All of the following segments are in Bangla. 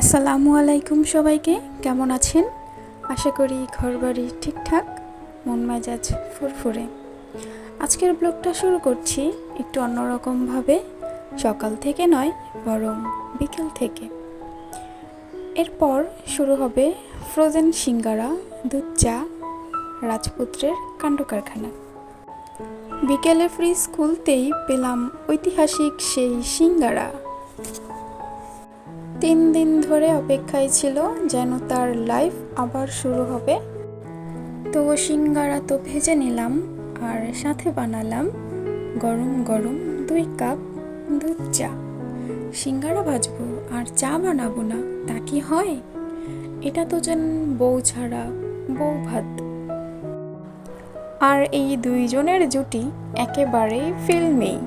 আসসালামু আলাইকুম সবাইকে, কেমন আছেন? আশা করি ঘরবাড়ি ঠিকঠাক, মন মেজাজ ফুরফুরে। আজকের ব্লগটা শুরু করছি একটু অন্যরকমভাবে, সকাল থেকে নয়, বরং বিকেল থেকে। এরপর শুরু হবে ফ্রোজেন সিঙ্গারা, দুধ চা, রাজপুত্রের কাণ্ড কারখানা বিকেলে ফ্রিজ খুলতেই পেলাম ঐতিহাসিক সেই সিঙ্গারা। তিন দিন ধরে অপেক্ষায় ছিল যেন তার লাইফ আবার শুরু হবে। তো সিঙ্গারা তো ভেজে নিলাম আর সাথে বানালাম গরম গরম দুই কাপ দুধ চা। সিঙ্গারা ভাজবো আর চা বানাবো না, তা কি হয়? এটা তো যেন বউ ছাড়া বউ ভাত। আর এই দুইজনের জুটি একেবারেই ফিল্মেই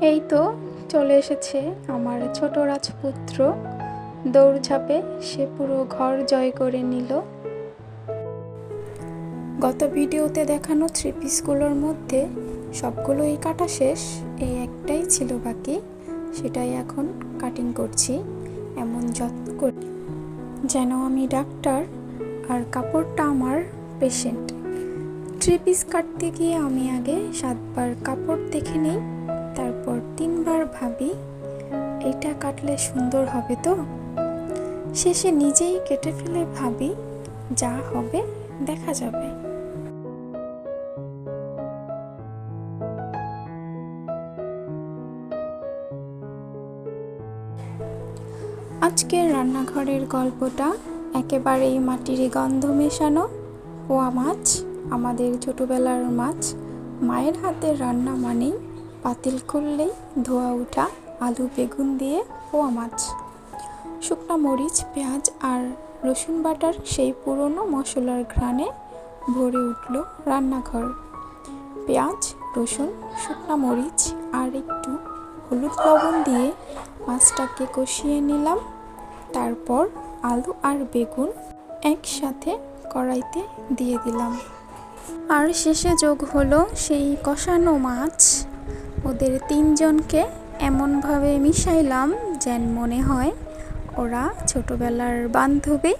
এই তো চলে এসেছে আমার ছোট রাজপুত্র। দৌড়ঝাঁপে সে পুরো ঘর জয় করে নিল। গত ভিডিওতে দেখানো থ্রি পিসগুলোর মধ্যে সবগুলোই কাটা শেষ, এই একটাই ছিল বাকি, সেটাই এখন কাটিং করছি, এমন যত্ন করি। যেন আমি ডাক্তার আর কাপড়টা আমার পেশেন্ট। থ্রি পিস কাটতে গিয়ে আমি আগে সাতবার কাপড় দেখে নিই ভাবি এইটা কাটলে সুন্দর হবে তো? শেষে নিজেই কেটে ফেলে ভাবি, যা হবে, দেখা যাবে। আজকের রান্নাঘরের গল্পটা একেবারেই মাটির গন্ধ মেশানো। পোয়া মাছ, আমাদের ছোটবেলার মাছ, মায়ের হাতের রান্না মানেই পাতিল করলেই ধোয়া ওঠা আলু, বেগুন দিয়ে পোয়া মাছ। শুকনো মরিচ, পেঁয়াজ আর রসুন বাটার সেই পুরনো মশলার ঘ্রাণে ভরে উঠল রান্নাঘর। পেঁয়াজ, রসুন, শুকনো মরিচ আর একটু হলুদ লবণ দিয়ে মাছটাকে কষিয়ে নিলাম। তারপর আলু আর বেগুন একসাথে কড়াইতে দিয়ে দিলাম। আর শেষে যোগ হলো সেই কষানো মাছ। ওদের তিনজনকে এমনভাবে মিশাইলাম যেন মনে হয় ওরা ছোটবেলার বান্ধবী।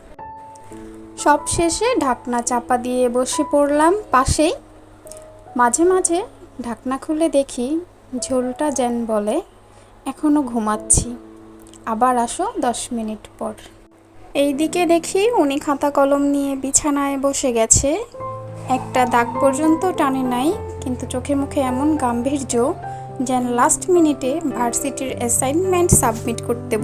সব শেষে ঢাকনা চাপা দিয়ে বসে পড়লাম পাশেই। মাঝে মাঝে ঢাকনা খুলে দেখি ঝোলটা যেন বলে এখনও ঘুমাচ্ছি। আবার আসো দশ মিনিট পর। এইদিকে দেখি উনি খাতা কলম নিয়ে বিছানায় বসে গেছে। একটা দাগ পর্যন্ত টানে নাই, কিন্তু চোখে মুখে এমন গাম্ভীর্য যেন লাস্ট মিনিটে ভার্সিটির অ্যাসাইনমেন্ট সাবমিট করতে